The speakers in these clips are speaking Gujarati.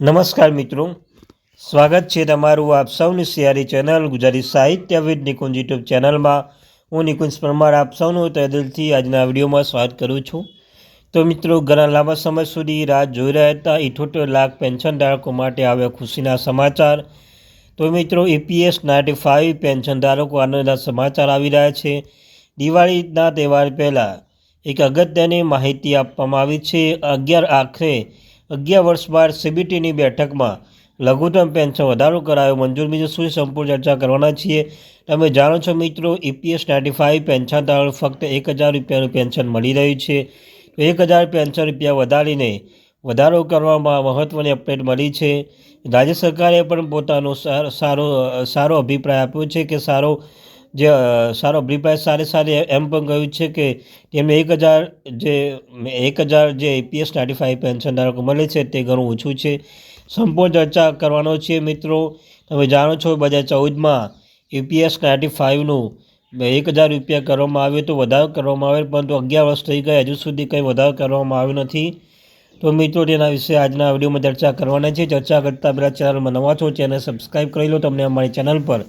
નમસ્કાર મિત્રો. સ્વાગત છે તમારું આપ સૌની સિયારી ચેનલ ગુજરાતી સાહિત્યવિદ નિકુંજ યુટ્યુબ ચેનલમાં. હું નિકુંજ પરમાર, આપ સૌનું તહે આજના વિડીયોમાં સ્વાગત કરું છું. તો મિત્રો, ઘણા લાંબા સમય સુધી રાહ જોઈ રહ્યા હતા. ઇઠોતેર લાખ પેન્શન ધારકો માટે આવ્યા ખુશીના સમાચાર. તો મિત્રો એપીએસ નાઇન્ટી ફાઇવ પેન્શન ધારકો આનંદના સમાચાર આવી રહ્યા છે. દિવાળીના તહેવાર પહેલાં એક અગત્યની માહિતી આપવામાં આવી છે. અગિયાર આખરે અગિયાર વર્ષ બાદ સીબીટીની બેઠકમાં લઘુત્તમ પેન્શન વધારો કરાયો. મંજૂર બીજું શું સંપૂર્ણ ચર્ચા કરવાના છીએ. તમે જાણો છો મિત્રો, ઈપીએસ નાઇન્ટી ફાઇવ પેન્શન ધારો ફક્ત એક હજાર રૂપિયાનું પેન્શન મળી રહ્યું છે. તો એક હજાર પેન્શન રૂપિયા વધારીને વધારો કરવામાં મહત્ત્વની અપડેટ મળી છે. રાજ્ય સરકારે પણ પોતાનો સારો સારો અભિપ્રાય આપ્યો છે કે સારો જે સારો અભિપ્રાય સારી સારે એમ પણ કહ્યું છે કે તેમને એક હજાર જે, એક હજાર જે એપીએસ નાઇન્ટી ફાઇવ પેન્શન ધારકો મળે છે તે ઘણું ઓછું છે. સંપૂર્ણ ચર્ચા કરવાનો છે મિત્રો. તમે જાણો છો બે ચૌદમાં એપીએસ નાઇન્ટી ફાઇવનું એક હજાર રૂપિયા કરવામાં આવે તો વધારો કરવામાં આવે પરંતુ અગિયાર વર્ષ થઈ ગયા, હજુ સુધી કંઈ વધારો કરવામાં આવ્યો નથી. તો મિત્રો, તેના વિશે આજના વિડીયોમાં ચર્ચા કરવાના છે. ચર્ચા કરતાં પહેલાં ચેનલમાં નવા છો, ચેનલ સબસ્ક્રાઈબ કરી લો. તમને અમારી ચેનલ પર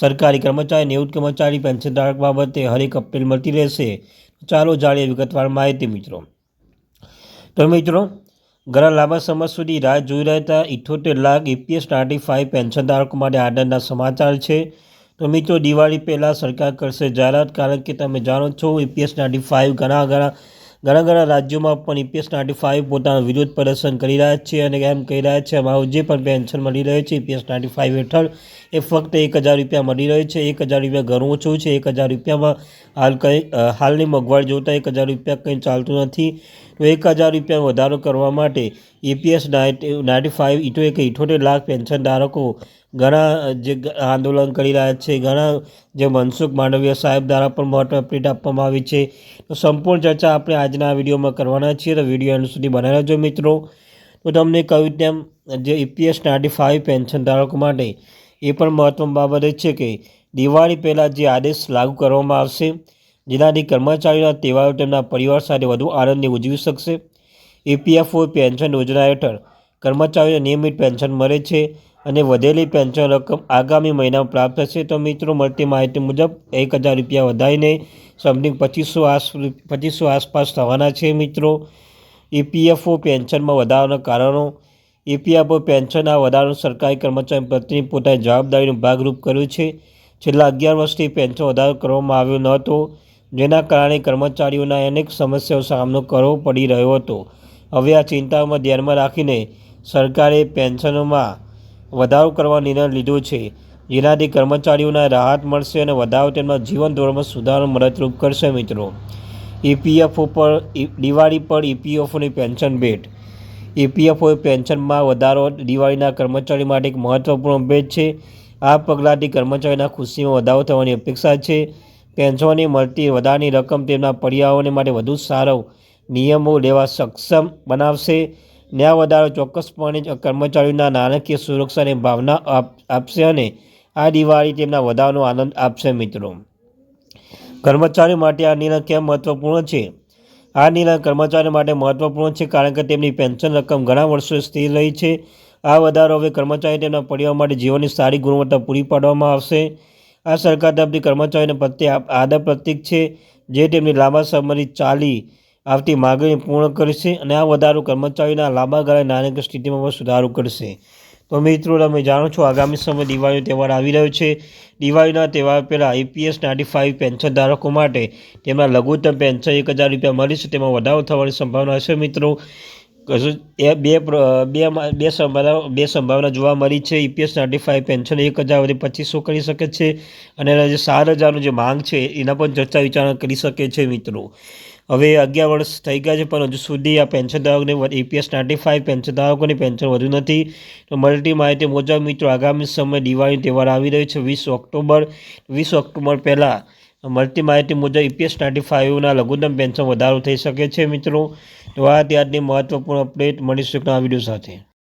સરકારી કર્મચારી નિવૃત્ત કર્મચારી પેન્શનધારક બાબતે હરેક અપીલ મળતી રહેશે. ચાલો જાણીએ વિગતવાર માહિતી મિત્રો. તો મિત્રો, ઘણા લાંબા સમય સુધી રાહ જોઈ રહેતા ઇઠોતેર લાખ ઈપીએસ નાઇન્ટી ફાઇવ પેન્શનધારકો માટે આનંદના સમાચાર છે. તો મિત્રો, દિવાળી પહેલાં સરકાર કરશે જાહેરાત કારણ કે તમે જાણો છો ઈપીએસ નાઇન્ટી ફાઇવ ઘણા ઘણા ઘણા ઘણા રાજ્યોમાં પણ ઈપીએસ નાઇન્ટી ફાઇવ પોતાનું વિરોધ પ્રદર્શન કરી રહ્યા છે અને એમ કહી રહ્યા છે, અમારું જે પણ પેન્શન મળી રહ્યું છે ઈપીએસ નાઇન્ટી ફાઇવ હેઠળ, એ ફક્ત એક હજાર રૂપિયા મળી રહ્યું છે. એક હજાર રૂપિયા ઘણું ઓછું છે. એક હજાર રૂપિયામાં હાલ કંઈ હાલની મોંઘવારી જોતાં એક હજાર રૂપિયા કંઈ ચાલતું નથી. તો એક હજાર રૂપિયા વધારો કરવા માટે ઈપીએસ નાઇન્ટી નાઇન્ટી ફાઇવ ઇટો એક ઇઠોતેર લાખ પેન્શન ધારકો ઘણા, જે આંદોલન કરી રહ્યા છે, ઘણા, જે મનસુખ માંડવીય સાહેબ દ્વારા પણ મહત્વ અપડેટ આપવામાં આવી છે. તો સંપૂર્ણ ચર્ચા આપણે આજના વિડીયોમાં કરવાના છીએ. તો વીડિયો એન્ડ સુધી બનાવી રહેજો મિત્રો. તો તમને કહ્યું તેમ, જે ઈપીએસ નાઇન્ટી ફાઇવ પેન્શન ધારકો માટે એ પણ મહત્વની બાબત એ છે કે, દિવાળી પહેલાં જે આદેશ લાગુ કરવામાં આવશે, જેનાથી કર્મચારીઓના તહેવારો તેમના પરિવાર સાથે વધુ આનંદથી ઉજવી શકશે. ઈપીએફઓ પેન્શન યોજના હેઠળ કર્મચારીઓને નિયમિત પેન્શન મળે છે. અને વધેલી પેન્શન રકમ આગામી મહિનામાં પ્રાપ્ત થશે. તો મિત્રો, મળતી માહિતી મુજબ એક હજાર રૂપિયા વધારીને સમથિંગ પચીસો આસ પચીસો આસપાસ થવાના છે મિત્રો. ઈપીએફઓ પેન્શનમાં વધારાના કારણો. ઈપીએફઓ પેન્શન આ વધારો સરકારી કર્મચારી પ્રત્યેની પોતાની જવાબદારીનું ભાગરૂપ કર્યું છે. છેલ્લા અગિયાર વર્ષથી પેન્શન વધારો કરવામાં આવ્યો ન હતો, જેના કારણે કર્મચારીઓના અનેક સમસ્યાઓ સામનો કરવો પડી રહ્યો હતો. હવે આ ચિંતાઓમાં ધ્યાનમાં રાખીને સરકારે પેન્શનોમાં વધારો કરવા નિર્ણય લીધો છે. જેનાથી કર્મચારીઓને રાહત મળશે અને વધારો તેમના જીવન ધોરણમાં સુધારો મદદરૂપ કરશે મિત્રો. ઈપીએફઓ પર દિવાળી પર ઈપીએફઓની પેન્શન ભેટ. ઈપીએફઓ પેન્શનમાં વધારો દિવાળીના કર્મચારી માટે એક મહત્વપૂર્ણ ભેટ છે. આ પગલાંથી કર્મચારીના ખુશીમાં વધારો થવાની અપેક્ષા છે. પેન્શનની મળતી વધારાની રકમ તેમના પરિવારોને માટે વધુ સારો નિયમો લેવા સક્ષમ બનાવશે. ન્યાય વધારો ચોક્કસપણે કર્મચારીઓના નાણાકીય સુરક્ષાની ભાવના આપશે અને આ દિવાળી તેમના વધારાનો આનંદ આપશે મિત્રો. કર્મચારીઓ માટે આ નિર્ણય કેમ મહત્વપૂર્ણ છે? આ નિર્ણય કર્મચારીઓ માટે મહત્વપૂર્ણ છે કારણ કે તેમની પેન્શન રકમ ઘણા વર્ષો સ્થિર રહી છે. આ વધારો હવે કર્મચારી તેમના પરિવાર માટે જીવનની સારી ગુણવત્તા પૂરી પાડવામાં આવશે. આ સરકાર તરફથી કર્મચારીઓને પ્રત્યે આદર પ્રતીક છે, જે તેમની લાંબા સમયની ચાલી આવતી માગણી પૂર્ણ કરશે અને આ વધારો કર્મચારીઓના લાંબા ગાળે નાણાકીય સ્થિતિમાં પણ સુધારો કરશે. તો મિત્રો, તમે જાણો છો, આગામી સમય દિવાળીનો તહેવાર આવી રહ્યો છે. દિવાળીના તહેવાર પહેલાં આઈપીએસ નાઇન્ટી ફાઇવ પેન્શન ધારકો માટે તેમના લઘુત્તમ પેન્શન એક હજાર રૂપિયા મળીશે તેમાં વધારો થવાની સંભાવના હશે મિત્રો. એ બે બે બે બે સંભાવના જોવા મળી છે. ઈપીએસ નાઇન્ટી ફાઇવ પેન્શન એક હજાર વધી પચીસો કરી શકે છે અને એના જે સાત હજારનું જે માંગ છે, એના પણ ચર્ચા વિચારણા કરી શકે છે મિત્રો. હવે અગિયાર વર્ષ થઈ ગયા છે, પણ હજુ સુધી આ પેન્શન ધારકોને ઈપીએસ નાઇન્ટી ફાઇવ પેન્શન ધારકોની પેન્શન વધુ નથી. તો મળતી માહિતી મુજબ મિત્રો, આગામી સમય દિવાળી તહેવાર આવી રહ્યો છે, વીસ ઓક્ટોબર. વીસ ઓક્ટોબર પહેલાં મળતી માહિતી મુજબ ઈપીએસ નાઇન્ટી ફાઇવના લઘુત્તમ પેન્શન વધારો થઈ શકે છે, મિત્રો. તો આ ત્યારની મહત્વપૂર્ણ અપડેટ મળીશું આ વીડિયો સાથે.